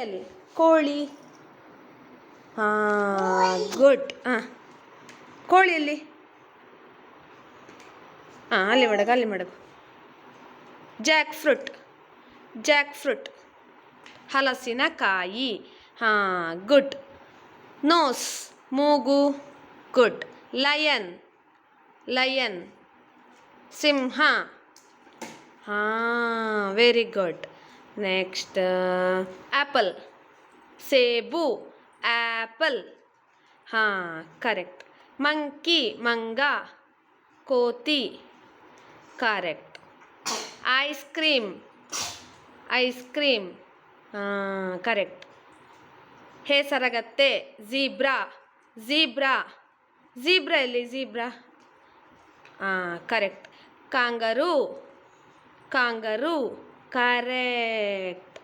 ಎಲ್ಲಿ? ಕೋಳಿ. ಹಾಂ, ಗುಡ್. ಹಾಂ. ಕೋಳಿ ಎಲ್ಲಿ? ಹಾಂ, ಅಲ್ಲಿ ಮಾಡಕು ಅಲ್ಲಿ ಮಾಡಕು ಜಾಕ್ ಫ್ರೂಟ್. Jackfruit. ಹಲಸಿನಕಾಯಿ. ಹಾಂ, ಗುಡ್. ನೋಸ್, ಮೂಗು, ಗುಡ್. ಲಯನ್. ಲಯನ್. ಸಿಂಹ. ಹಾಂ ವೆರಿ ಗುಡ್ ನೆಕ್ಸ್ಟ್ ಆ್ಯಪಲ್ ಸೇಬು ಆ್ಯಪಲ್ ಹಾಂ ಕರೆಕ್ಟ್ ಮಂಕಿ ಮಂಗ ಕೋತಿ correct ice cream ice cream ಹಾಂ ಕರೆಕ್ಟ್ ಹೇಸರಗತ್ತೆ ಝೀಬ್ರಾ ಝೀಬ್ರಾ ಝೀಬ್ರಾ ಎಲ್ಲಿ? ಝೀಬ್ರಾ ಹಾಂ ಕರೆಕ್ಟ್ ಕಾಂಗರು ಕಾಂಗರು ಕರೆಕ್ಟ್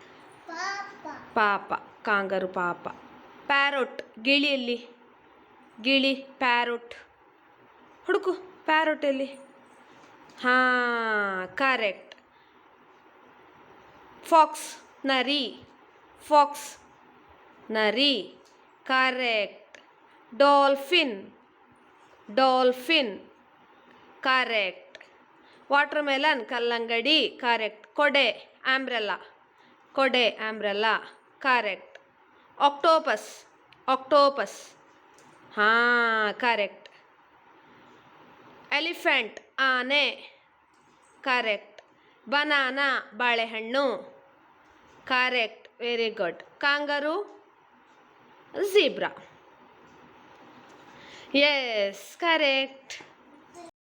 ಪಾಪ. ಕಾಂಗರು ಪಾಪ. ಪ್ಯಾರೋಟ್ ಗಿಳಿಯಲ್ಲಿ ಗಿಳಿ ಪ್ಯಾರೋಟ್. ಹುಡುಕು ಪ್ಯಾರೋಟ್ ಎಲ್ಲಿ? ಹಾಂ ಕರೆಕ್ಟ್. ಫಾಕ್ಸ್ ನರಿ ಫಾಕ್ಸ್ ನರಿ. Correct. Dolphin dolphin. Correct. Watermelon, ಕಲ್ಲಂಗಡಿ, ಕರೆಕ್ಟ್, ಕೊಡೆ, ಆಂಬ್ರೆಲ್ಲಾ. ಕೊಡೆ, ಆಂಬ್ರೆಲ್ಲಾ, ಕರೆಕ್ಟ್. Octopus octopus. ಹಾಂ, ಕರೆಕ್ಟ್. ಎಲಿಫೆಂಟ್, ಆನೆ, ಕರೆಕ್ಟ್. ಬನಾನಾ, ಬಾಳೆಹಣ್ಣು. Correct, very good. Kangaroo, zebra. Yes, correct.